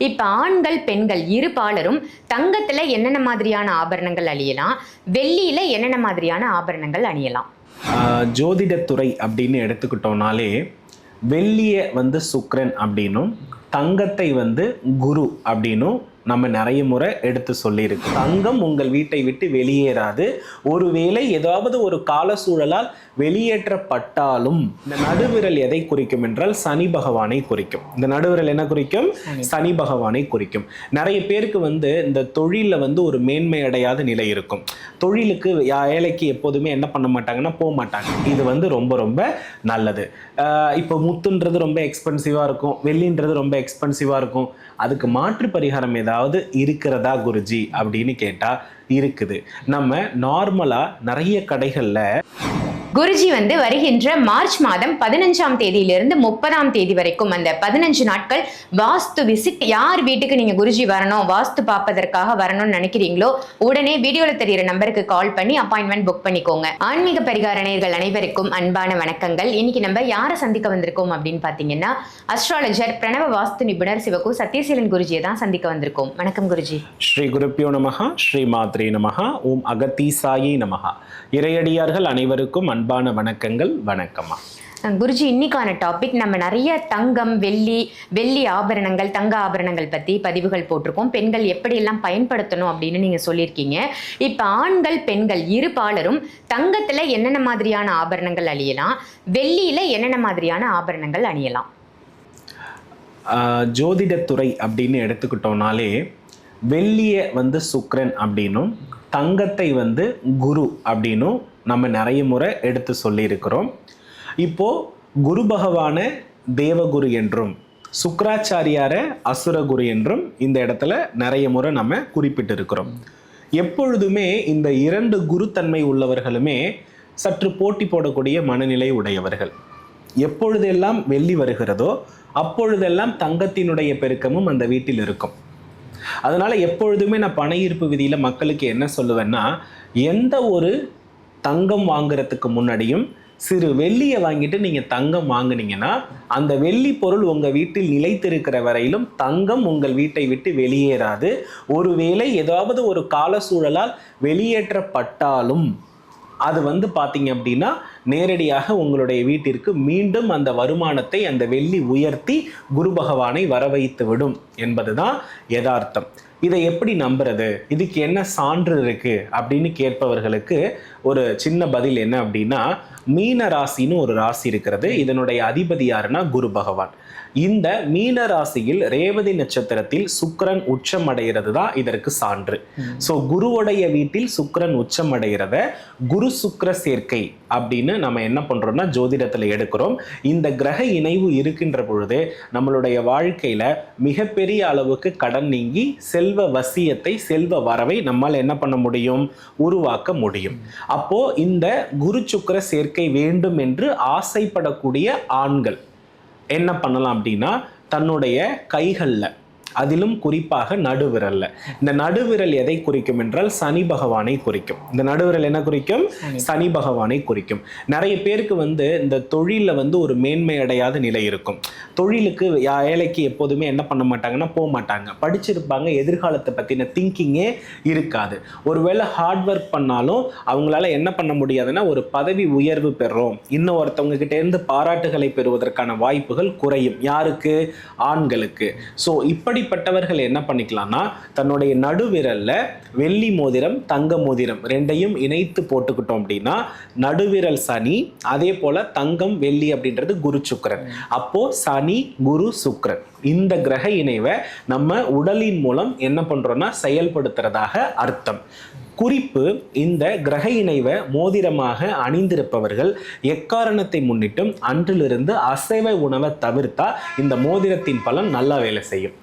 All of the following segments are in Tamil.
இப்போ ஆண்கள் பெண்கள் இரு பாலரும் தங்கத்தில் என்னென்ன மாதிரியான ஆபரணங்கள் அணியலாம்? வெள்ளியில் என்னென்ன மாதிரியான ஆபரணங்கள் அணியலாம்? ஜோதிடத்துறை அப்படின்னு எடுத்துக்கிட்டோம்னாலே வெள்ளியை வந்து சுக்ரன் அப்படின்னும் தங்கத்தை வந்து குரு அப்படின்னும் நம்ம நிறைய முறை எடுத்து சொல்லியிருக்கு. தங்கம் உங்கள் வீட்டை விட்டு வெளியேறாது. ஒருவேளை ஏதாவது ஒரு கால சூழலால் வெளியேற்றப்பட்டாலும் இந்த நடுவிரல் எதை குறிக்கும் என்றால் சனி பகவானை குறிக்கும். இந்த நடுவிரல் என்ன குறிக்கும்? சனி. பகவானை குறிக்கும். நிறைய பேருக்கு வந்து இந்த தொழிலில் வந்து ஒரு மேன்மை அடையாத நிலை இருக்கும். தொழிலுக்கு வேலைக்கு எப்போதுமே என்ன பண்ண மாட்டாங்கன்னா போக மாட்டாங்க. இது வந்து ரொம்ப ரொம்ப நல்லது. இப்போ முத்துன்றது ரொம்ப எக்ஸ்பென்சிவாக இருக்கும். வெள்ளின்றது ரொம்ப எக்ஸ்பென்சிவாக இருக்கும். அதுக்கு மாற்று பரிகாரம் ஏதாவது இருக்கிறதா குருஜி அப்படின்னு கேட்டால் இருக்குது. நம்ம நார்மலாக நிறைய கடைகளில் குருஜி வந்து வருகின்ற மார்ச் மாதம் பதினஞ்சாம் தேதியிலிருந்து முப்பதாம் தேதி வரைக்கும் அந்த பதினஞ்சு நாட்கள் வாஸ்து விசிட் யார் வீட்டுக்கு நீங்க குருஜி வரணும் வாஸ்து பார்ப்பதற்காக வரணும்னு நினைக்கிறீங்களோ உடனே வீடியோல தெரியிற நம்பருக்கு கால் பண்ணி அப்பாயின்மெண்ட் புக் பண்ணிக்கோங்க. ஆன்மீக பரிகார அனைவருக்கும் அன்பான வணக்கங்கள். இன்னைக்கு நம்ம யாரை சந்திக்க வந்திருக்கோம் அப்படின்னு பாத்தீங்கன்னா அஸ்ட்ராலஜர் பிரணவ வாஸ்து நிபுணர் சிவகு சத்யசீலன் குருஜியை தான் சந்திக்க வந்திருக்கோம். வணக்கம் குருஜி. ஸ்ரீ குருப்பியோ நமஹா ஸ்ரீ மாத்ரே நமஹா ஓம் அகத்தீசாயி நமகா இறையடியார்கள் அனைவருக்கும் அன்பு அன்பான வணக்கங்கள் வணக்கம்மா. குருஜி இன்னைக்கான டாபிக் நம்ம நிறைய தங்கம் வெள்ளி வெள்ளி ஆபரணங்கள் தங்க ஆபரணங்கள் பத்தி பதிவுகள் போட்டிருக்கோம். பெண்கள் எப்படியெல்லாம் பயன்படுத்தணும் அப்படின்னு நீங்க சொல்லியிருக்கீங்க. இப்ப ஆண்கள் பெண்கள் இரு பாலரும் தங்கத்துல என்னென்ன மாதிரியான ஆபரணங்கள் அணியலாம்? வெள்ளியில என்னென்ன மாதிரியான ஆபரணங்கள் அணியலாம்? ஜோதிடத்துறை அப்படின்னு எடுத்துக்கிட்டோம்னாலே வெள்ளியை வந்து சுக்கிரன் அப்படின்னும் தங்கத்தை வந்து குரு அப்படின்னும் நம்ம நிறைய முறை எடுத்து சொல்லியிருக்கிறோம். இப்போது குரு பகவானை தேவகுரு என்றும் சுக்கராச்சாரியார அசுரகுரு என்றும் இந்த இடத்துல நிறைய முறை நம்ம குறிப்பிட்டிருக்கிறோம். எப்பொழுதுமே இந்த இரண்டு குருத்தன்மை உள்ளவர்களுமே சற்று போட்டி போடக்கூடிய மனநிலை உடையவர்கள். எப்பொழுதெல்லாம் வெள்ளி வருகிறதோ அப்பொழுதெல்லாம் தங்கத்தினுடைய பெருக்கமும் அந்த வீட்டில் இருக்கும். அதனால எப்பொழுதுமே நான் பண ஈர்ப்பு விதியில் மக்களுக்கு என்ன சொல்லுவேன்னா எந்த ஒரு தங்கம் வாங்குறதுக்கு முன்னாடியும் சிறு வெள்ளியை வாங்கிட்டு நீங்கள் தங்கம் வாங்கினீங்கன்னா அந்த வெள்ளி பொருள் உங்கள் வீட்டில் நிலைத்திருக்கிற வரையிலும் தங்கம் உங்கள் வீட்டை விட்டு வெளியேறாது. ஒருவேளை ஏதாவது ஒரு கால சூழலால் வெளியேற்றப்பட்டாலும் அது வந்து பார்த்தீங்க அப்படின்னா நேரடியாக உங்களுடைய வீட்டிற்கு மீண்டும் அந்த வருமானத்தை அந்த வெள்ளி உயர்த்தி குரு பகவானை வர வைத்து விடும் என்பதுதான் யதார்த்தம். இதை எப்படி நம்புறது? இதுக்கு என்ன சான்று இருக்கு? அப்படின்னு கேட்பவர்களுக்கு ஒரு சின்ன பதில் என்ன அப்படின்னா மீன ராசின்னு ஒரு ராசி இருக்கிறது. இதனுடைய அதிபதி யாருன்னா குரு பகவான். இந்த மீன ராசியில் ரேவதி நட்சத்திரத்தில் சுக்கிரன் உச்சம் அடைகிறது தான் இதற்கு சான்று. ஸோ குருவுடைய வீட்டில் சுக்கிரன் உச்சம் அடைகிறத குரு சுக்கிர சேர்க்கை அப்படின்னு நம்ம என்ன பண்றோம்னா ஜோதிடத்துல எடுக்கிறோம். இந்த கிரக இணைவு இருக்கின்ற பொழுது நம்மளுடைய வாழ்க்கையில மிகப்பெரிய அளவுக்கு கடன் நீங்கி செல்வ வசியத்தை செல்வ வரவை நம்மால் என்ன பண்ண முடியும்? உருவாக்க முடியும். அப்போ இந்த குரு சுக்கிர சேர்க்கை வேண்டும் என்று ஆசைப்படக்கூடிய ஆண்கள் என்ன பண்ணலாம் அப்படின்னா தன்னுடைய கைகளில் அதிலும் குறிப்பாக நடுவிரல்ல. இந்த நடுவிரல் எதை குறிக்கும் என்றால் சனி பகவானை குறிக்கும். இந்த நடுவிரல் என்ன குறிக்கும்? சனி. பகவானை குறிக்கும். நிறைய பேருக்கு வந்து இந்த தொழிலில் வந்து ஒரு மேன்மை அடையாத நிலை இருக்கும். தொழிலுக்கு வேலைக்கு எப்போதுமே என்ன பண்ண மாட்டாங்கன்னா போக மாட்டாங்க. படிச்சிருப்பாங்க எதிர்காலத்தை பற்றின திங்கிங்கே இருக்காது. ஒருவேளை ஹார்ட் ஒர்க் பண்ணாலும் அவங்களால என்ன பண்ண முடியாதுன்னா ஒரு பதவி உயர்வு பெறுறோம். இன்னும் ஒருத்தவங்க கிட்ட இருந்து பாராட்டுகளை பெறுவதற்கான வாய்ப்புகள் குறையும். யாருக்கு? ஆண்களுக்கு. ஸோ அப்படிப்பட்டவர்கள் என்ன பண்ணிக்கலாம்னா தன்னுடைய நடுவிரல்ல வெள்ளி மோதிரம் தங்க மோதிரம் ரெண்டையும் இணைத்து போட்டுக்கிட்டோம் அப்படின்னா நடுவிரல் சனி அதே போல தங்கம் வெள்ளி அப்படின்றது குரு சுக்கரன். அப்போ சனி குரு சுக்கரன். இந்த கிரக இணைவை நம்ம உடலின் மூலம் என்ன பண்றோம்னா செயல்படுத்துறதாக அர்த்தம். குறிப்பு இந்த கிரக இணைவை மோதிரமாக அணிந்திருப்பவர்கள் எக்காரணத்தை முன்னிட்டும் அன்றிலிருந்து அசைவ உணவை தவிர்த்தா இந்த மோதிரத்தின் பலன் நல்லா வேலை செய்யும்.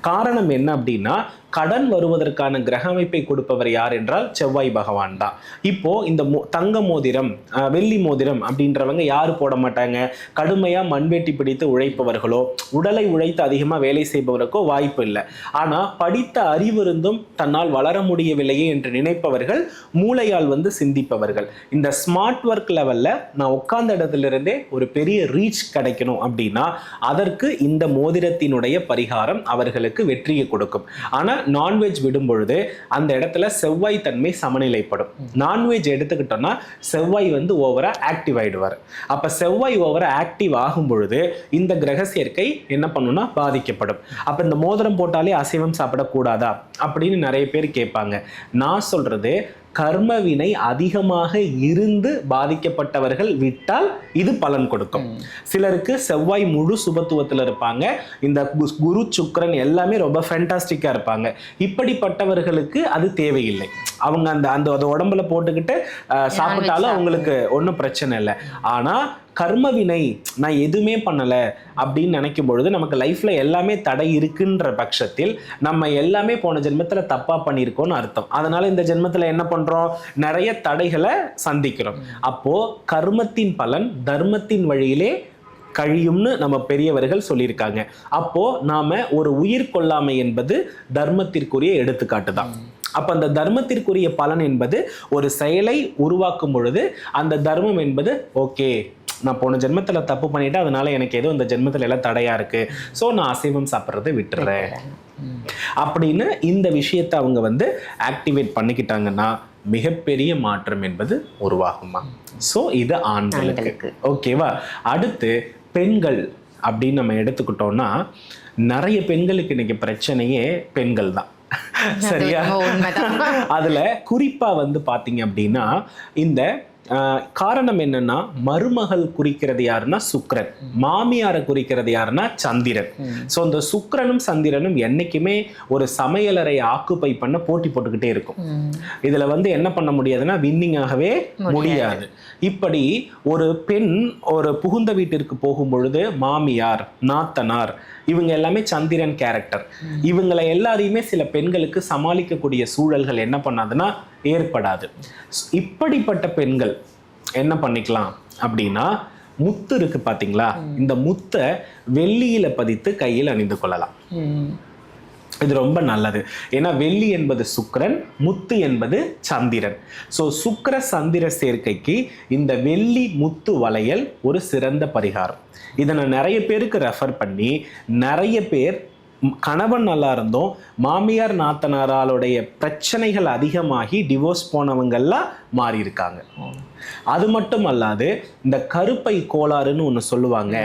காரணம் என்ன அப்படின்னா கடன் வருவதற்கான கிரக அமைப்பை கொடுப்பவர் யார் என்றால் செவ்வாய் பகவான் தான். இப்போ இந்த மோ- தங்க மோதிரம் வெள்ளி மோதிரம் அப்படின்றவங்க யார் போட மாட்டாங்க? கடுமையா மண்வெட்டி பிடித்து உழைப்பவர்களோ உடலை உழைத்து அதிகமாக வேலை செய்பவருக்கோ வாய்ப்பு இல்லை. ஆனால் படித்த அறிவிருந்தும் தன்னால் வளர முடியவில்லையே என்று நினைப்பவர்கள் மூளையால் வந்து சிந்திப்பவர்கள். இந்த ஸ்மார்ட் ஒர்க் லெவலில் நான் உட்கார்ந்த இடத்துலிருந்தே ஒரு பெரிய ரீச் கிடைக்கணும் அப்படின்னா அதற்கு இந்த மோதிரத்தினுடைய பரிகாரம் அவர்களுக்கு வெற்றியை கொடுக்கும். ஆனால் நான்வெஜ் விடும் பொழுது அந்த இடத்துல செவ்வாய் தன்மை சமநிலைப்படும். நான்வெஜ் எடுத்துக்கிட்டோம்னா செவ்வாய் வந்து ஓவரா ஆக்டிவ் ஆயிடுவார். அப்ப செவ்வாய் ஓவரா ஆக்டிவ் ஆகும் பொழுது இந்த கிரக சேர்க்கை என்ன பண்ணும்னா பாதிக்கப்படும். அப்ப இந்த மோதிரம் போட்டாலே அசைவம் சாப்பிடக்கூடாதா? அப்படின்னு நிறைய பேர் கேட்பாங்க. நான் சொல்றது கர்ம வினை அதிகமாக இருந்து பாதிக்கப்பட்டவர்கள் விட்டால் இது பலன் கொடுக்கும். சிலருக்கு செவ்வாய் முழு சுபத்துவத்தில் இருப்பாங்க. இந்த குரு சுக்கிரன் எல்லாமே ரொம்ப ஃபேண்டாஸ்டிக்காக இருப்பாங்க. இப்படிப்பட்டவர்களுக்கு அது தேவையில்லை. அவங்க அந்த அந்த உடம்புல போட்டுக்கிட்டு சாப்பிட்டாலும் அவங்களுக்கு ஒன்றும் பிரச்சனை இல்லை. ஆனால் கர்ம வினை நான் எதுவுமே பண்ணலை அப்படின்னு நினைக்கும் பொழுது நமக்கு லைஃப்பில் எல்லாமே தடை இருக்குன்ற பட்சத்தில் நம்ம எல்லாமே போன ஜென்மத்தில் தப்பாக பண்ணியிருக்கோம்னு அர்த்தம். அதனால் இந்த ஜென்மத்தில் என்ன பண்ணுறோம் நிறைய தடைகளை சந்திக்கிறோம். அப்போது கர்மத்தின் பலன் தர்மத்தின் வழியிலே கழியும்னு நம்ம பெரியவர்கள் சொல்லியிருக்காங்க. அப்போ நாம ஒரு உயிர் கொள்ளாமை என்பது தர்மத்திற்குரிய எடுத்துக்காட்டு தான். அப்ப அந்த தர்மத்திற்குரிய பலன் என்பது ஒரு செயலை உருவாக்கும் பொழுது அந்த தர்மம் என்பது ஓகே நான் போன ஜென்மத்துல தப்பு பண்ணிட்டேன் அதனால எனக்கு ஏதோ இந்த ஜென்மத்துல எல்லாம் தடையா இருக்கு. ஸோ நான் அசைவம் சாப்பிட்றதை விட்டுறேன். அப்படின்னு இந்த விஷயத்தை அவங்க வந்து ஆக்டிவேட் பண்ணிக்கிட்டாங்கன்னா மிகப்பெரிய மாற்றம் என்பது உருவாகுமா? ஸோ இது ஆண்களுக்கு. ஓகேவா அடுத்து பெண்கள் அப்படின்னு நம்ம எடுத்துக்கிட்டோம்னா நிறைய பெண்களுக்கு இன்னைக்கு பிரச்சனையே பெண்கள் தான். சரியா. அதுல குறிப்பா வந்து பாத்தீங்க அப்படின்னா இந்த காரணம் என்னன்னா மருமகள் குறிக்கிறது யாருன்னா சுக்கிரன் மாமியாரை குறிக்கிறது யாருன்னா சந்திரன். சோ இந்த சுக்கிரனும் சந்திரனும் என்னைக்குமே ஒரு சமையலறை ஆக்குப்பை பண்ண போட்டி போட்டுக்கிட்டே இருக்கும். இதுல வந்து என்ன பண்ண முடியாதுன்னா வின்னிங் ஆகவே முடியாது. இப்படி ஒரு பெண் ஒரு புகுந்த வீட்டிற்கு போகும் பொழுது மாமியார் நாத்தனார் இவங்க எல்லாமே சந்திரன் கேரக்டர் இவங்களை எல்லாரையுமே சில பெண்களுக்கு சமாளிக்கக்கூடிய சூழல்கள் என்ன பண்ணாதுன்னா ஏற்படாது. இப்படிப்பட்ட பெண்கள் என்ன பண்ணிக்கலாம் அப்படின்னா முத்து இருக்கு பாத்தீங்களா? இந்த முத்தை வெள்ளியில பதித்து கையில் அணிந்து கொள்ளலாம். இது ரொம்ப நல்லது. ஏன்னா வெள்ளி என்பது சுக்கரன் முத்து என்பது சந்திரன். ஸோ சுக்கர சந்திர சேர்க்கைக்கு இந்த வெள்ளி முத்து வளையல் ஒரு சிறந்த பரிகாரம். இதை நான் நிறைய பேருக்கு ரெஃபர் பண்ணி நிறைய பேர் கணவன் நல்லா இருந்தோம் மாமியார் நாத்தனாராளுடைய பிரச்சனைகள் அதிகமாகி டிவோர்ஸ் போனவங்கெல்லாம் மாறி இருக்காங்க அது மட்டும் அல்லாது இந்த கருப்பை கோளாறுன்னு ஒன்று சொல்லுவாங்க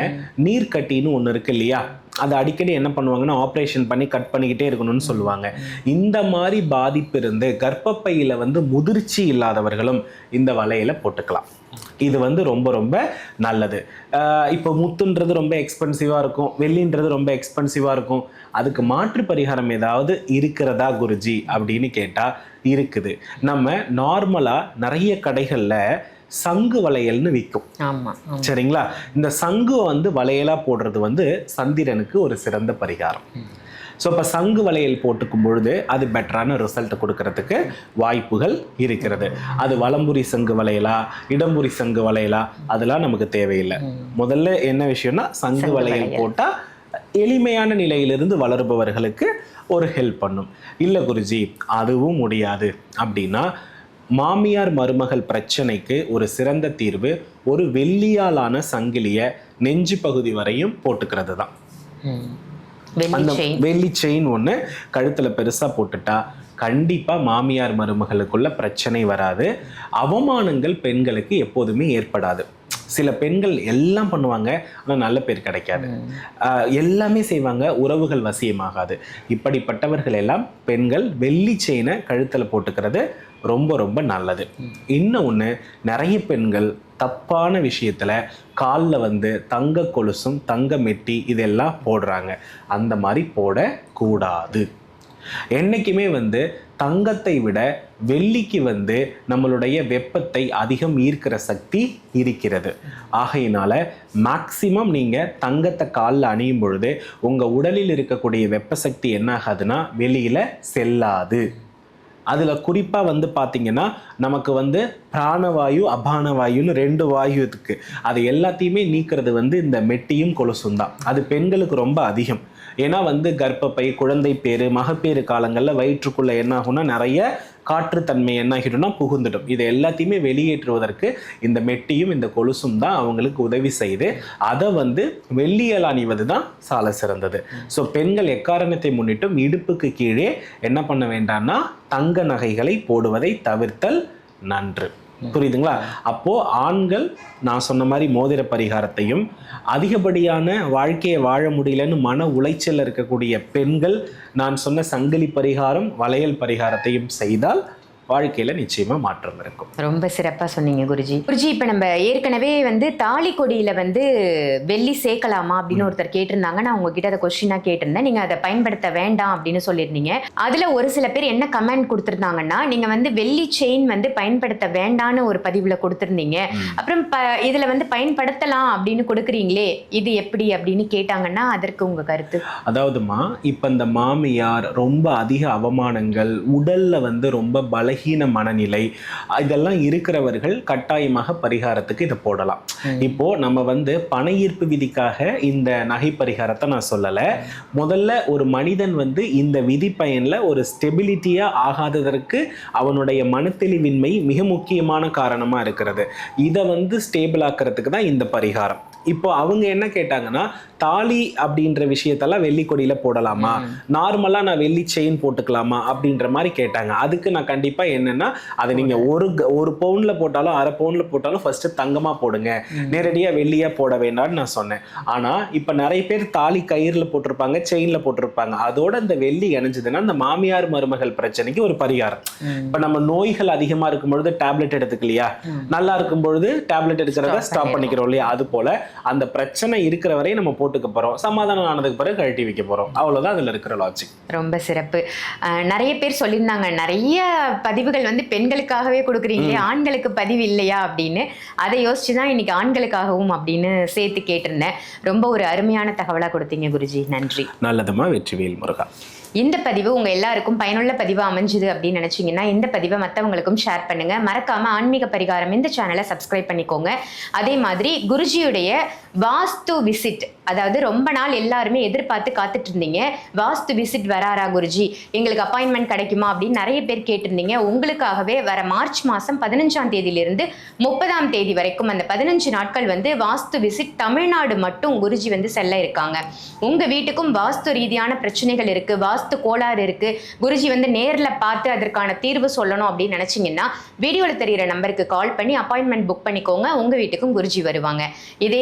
நீர்க்கட்டின்னு ஒன்று இருக்கு இல்லையா? அது அடிக்கடி என்ன பண்ணுவாங்கன்னா ஆப்ரேஷன் பண்ணி கட் பண்ணிக்கிட்டே இருக்கணும்னு சொல்லுவாங்க. இந்த மாதிரி பாதிப்பு இருந்து கர்ப்பப்பையில் வந்து முதிர்ச்சி இல்லாதவர்களும் இந்த வலையில போட்டுக்கலாம். இது வந்து ரொம்ப ரொம்ப நல்லது. இப்போ முத்துன்றது ரொம்ப எக்ஸ்பென்சிவாக இருக்கும். வெள்ளின்றது ரொம்ப எக்ஸ்பென்சிவாக இருக்கும். அதுக்கு மாற்று பரிகாரம் ஏதாவது இருக்கிறதா குருஜி? அப்படின்னு கேட்டால் இருக்குது. நம்ம நார்மலாக நிறைய கடைகளில் சங்கு வளையல்னு விற்கும் ஆமா ஆமா. சரிங்களா? இந்த சங்கு வந்து வளையலா போடுறது வந்து சந்திரனுக்கு ஒரு சிறந்த பரிகாரம். ஸோ இப்போ சங்கு வளையல் போட்டுக்கும் பொழுது அது பெட்டரான ரிசல்ட் கொடுக்கறதுக்கு வாய்ப்புகள் இருக்கிறது. அது வலம்புரி சங்கு வளையலா இடம்புரி சங்கு வளையலா அதெல்லாம் நமக்கு தேவையில்லை. முதல்ல என்ன விஷயம்னா சங்கு வளையல் வளையல். போட்டா எளிமையான நிலையிலிருந்து வளருபவர்களுக்கு ஒரு ஹெல்ப் பண்ணும். இல்லை குருஜி அதுவும் முடியாது. அப்படின்னா மாமியார் மருமகள் பிரச்சனைக்கு ஒரு சிறந்த தீர்வு ஒரு வெள்ளியாலான சங்கிலிய நெஞ்சு பகுதி வரையும் போட்டுக்கிறது தான் அந்த வெள்ளி செயின் ஒன்று கழுத்தில் பெருசாக போட்டுட்டா கண்டிப்பாக மாமியார் மருமகளுக்குள்ள பிரச்சனை வராது. அவமானங்கள் பெண்களுக்கு எப்போதுமே ஏற்படாது. சில பெண்கள் எல்லாம் பண்ணுவாங்க ஆனால் நல்ல பேர் கிடைக்காது. எல்லாமே செய்வாங்க உறவுகள் வசியமாகாது. இப்படிப்பட்டவர்கள் எல்லாம் பெண்கள் வெள்ளி செயினை கழுத்தில் போட்டுக்கிறது ரொம்ப ரொம்ப நல்லது. இன்னும் ஒன்று நிறைய பெண்கள் தப்பான விஷயத்தில் காலில் வந்து தங்க கொலுசும் தங்க மெட்டி இதெல்லாம் போடுறாங்க. அந்த மாதிரி போடக்கூடாது. என்னைக்குமே வந்து தங்கத்தை விட வெள்ளிக்கு வந்து நம்மளுடைய வெப்பத்தை அதிகம் ஈர்க்கிற சக்தி இருக்கிறது. ஆகையினால மேக்சிமம் நீங்கள் தங்கத்தை காலில் அணியும் பொழுது உங்கள் உடலில் இருக்கக்கூடிய வெப்ப சக்தி என்ன ஆகாதுன்னா வெளியில் செல்லாது. அதில் குறிப்பாக வந்து பார்த்திங்கன்னா நமக்கு வந்து பிராணவாயு அபானவாயுன்னு ரெண்டு வாயு இருக்குது அது எல்லாத்தையுமே நீக்கிறது வந்து இந்த மெட்டியும் கொலுசும் தான். அது பெண்களுக்கு ரொம்ப அதிகம். ஏன்னா வந்து கர்ப்பப்பை குழந்தை பேரு மகப்பேறு காலங்களில் வயிற்றுக்குள்ளே என்ன ஆகும்னா நிறைய காற்றுத்தன்மை என்ன ஆகிடும்னா புகுந்துடும். இதை எல்லாத்தையுமே வெளியேற்றுவதற்கு இந்த மெட்டியும் இந்த கொலுசும் தான் அவங்களுக்கு உதவி செய்து அதை வந்து வெள்ளியல் அணிவது தான் சால சிறந்தது. ஸோ பெண்கள் எக்காரணத்தை முன்னிட்டும் இடுப்புக்கு கீழே என்ன பண்ண வேண்டாம்னா தங்க நகைகளை போடுவதை தவிர்த்தல் நன்று. புரியுதுங்களா? அப்போது ஆண்கள் நான் சொன்ன மாதிரி மோதிர பரிகாரத்தையும் அதிகப்படியான வாழ்க்கையை வாழ முடியலன்னு மன உளைச்சல் இருக்கக்கூடிய பெண்கள் நான் சொன்ன சங்கிலி பரிகாரம் வளையல் பரிகாரத்தையும் செய்தால் வாழ்க்கையில நிச்சயமா மாற்றம் இருக்கும். ரொம்ப சிறப்பா சொன்னீங்க குருஜி. குருஜி இப்ப நம்ம ஏற்கனவே வந்து தாலி கொடியில வந்து வெள்ளி சேர்க்கலாமா அப்படின்னு ஒருத்தர் கேட்டிருந்தாங்க. நான் உங்ககிட்ட அதை கொஸ்டினா கேட்டிருந்தேன். நீங்க அதை பயன்படுத்த வேண்டாம் அப்படின்னு சொல்லியிருந்தீங்க. அதுல ஒரு சில பேர் என்ன கமெண்ட் கொடுத்திருந்தாங்கன்னா நீங்க வந்து வெள்ளி செயின் வந்து பயன்படுத்த வேண்டாம்னு ஒரு பதிவுல கொடுத்திருந்தீங்க. அப்புறம் ப இதுல வந்து பயன்படுத்தலாம் அப்படின்னு கொடுக்குறீங்களே இது எப்படி அப்படின்னு கேட்டாங்கன்னா அதற்கு உங்க கருத்து. அதாவதுமா இப்ப இந்த மாமியார் ரொம்ப அதிக அவமானங்கள் உடல்ல வந்து ரொம்ப பலகீன மனநிலை இதெல்லாம் இருக்கிறவர்கள் கட்டாயமாக பரிகாரத்துக்கு இதை போடலாம். இப்போ நம்ம வந்து பண ஈர்ப்பு விதிக்காக இந்த நகை பரிகாரத்தை நான் சொல்லலை. முதல்ல ஒரு மனிதன் வந்து இந்த விதி பயன்ல ஒரு ஸ்டெபிலிட்டியா ஆகாததற்கு அவனுடைய மனத்தெளிவின்மை மிக முக்கியமான காரணமா இருக்கிறது. இதை வந்து ஸ்டேபிள் ஆக்கிறதுக்கு தான் இந்த பரிகாரம். இப்போ அவங்க என்ன கேட்டாங்கன்னா தாலி அப்படின்ற விஷயத்தெல்லாம் வெள்ளி கொடியில போடலாமா? நார்மலா நான் வெள்ளி செயின் போட்டுக்கலாமா? அப்படின்ற மாதிரி கேட்டாங்க. அதுக்கு நான் கண்டிப்பா என்னன்னா அதை நீங்க ஒரு ஒரு பவுன்ல போட்டாலும் அரை பவுன்ல போட்டாலும் ஃபர்ஸ்ட் தங்கமா போடுங்க. நேரடியா வெள்ளியா போட வேண்டாம்னு நான் சொன்னேன். ஆனா இப்ப நிறைய பேர் தாலி கயிறுல போட்டிருப்பாங்க செயின்ல போட்டிருப்பாங்க. அதோட இந்த வெள்ளி இணைஞ்சதுன்னா இந்த மாமியார் மருமகள் பிரச்சனைக்கு ஒரு பரிகாரம். இப்ப நம்ம நோய்கள் அதிகமா இருக்கும் பொழுது டேப்லெட் எடுத்துக்கலையா நல்லா இருக்கும் பொழுது டேப்லெட் எடுக்கிறத ஸ்டாப் பண்ணிக்கிறோம் இல்லையா? அது போல அந்த பிரச்சனை இருக்கிற வரை நம்ம போட்டுக்க போறோம். சமாதானம் ஆனதுக்கு பிறகு கழட்டி வைக்க போறோம். அவ்வளவுதான் அதுல இருக்கிற லாஜிக் ரொம்ப சிறப்பு. நிறைய பேர் சொல்லியிருந்தாங்க நிறைய பதிவுகள் வந்து பெண்களுக்காகவே கொடுக்குறீங்களே ஆண்களுக்கு பதிவு இல்லையா அப்படின்னு. அதை யோசிச்சு தான் இன்னைக்கு ஆண்களுக்காகவும் அப்படின்னு சேர்த்து கேட்டிருந்தேன். ரொம்ப ஒரு அருமையான தகவலாக கொடுத்தீங்க குருஜி. நன்றி. நல்லதுமா வெற்றிவேல் முருகா. இந்த பதிவு உங்க எல்லாருக்கும் பயனுள்ள பதிவா அமைஞ்சுது அப்படின்னு நினைச்சீங்கன்னா இந்த பதிவை மற்றவங்களுக்கும் ஷேர் பண்ணுங்க. மறக்காம ஆன்மீக பரிகாரம் இந்த சேனலை சப்ஸ்கிரைப் பண்ணிக்கோங்க. அதே மாதிரி குருஜியுடைய வாஸ்து விசிட். அதாவது ரொம்ப நாள் எல்லாருமே எதிர்பார்த்து காத்துட்டு இருந்தீங்க வாஸ்து விசிட் வராரா குருஜி? எங்களுக்கு அப்பாயின்மெண்ட் கிடைக்குமா அப்படின்னு நிறைய பேர் கேட்டிருந்தீங்க. உங்களுக்காகவே வர மார்ச் மாதம் பதினஞ்சாம் தேதியிலிருந்து முப்பதாம் தேதி வரைக்கும் அந்த பதினஞ்சு நாட்கள் வந்து வாஸ்து விசிட் தமிழ்நாடு மட்டும் குருஜி வந்து செல்ல இருக்காங்க. உங்கள் வீட்டுக்கும் வாஸ்து ரீதியான பிரச்சனைகள் இருக்குது வாஸ்து கோளாறு இருக்குது குருஜி வந்து நேரில் பார்த்து அதற்கான தீர்வு சொல்லணும் அப்படின்னு நினச்சிங்கன்னா வீடியோவில் தெரியிற நம்பருக்கு கால் பண்ணி அப்பாயின்மெண்ட் புக் பண்ணிக்கோங்க. உங்கள் வீட்டுக்கும் குருஜி வருவாங்க. இதே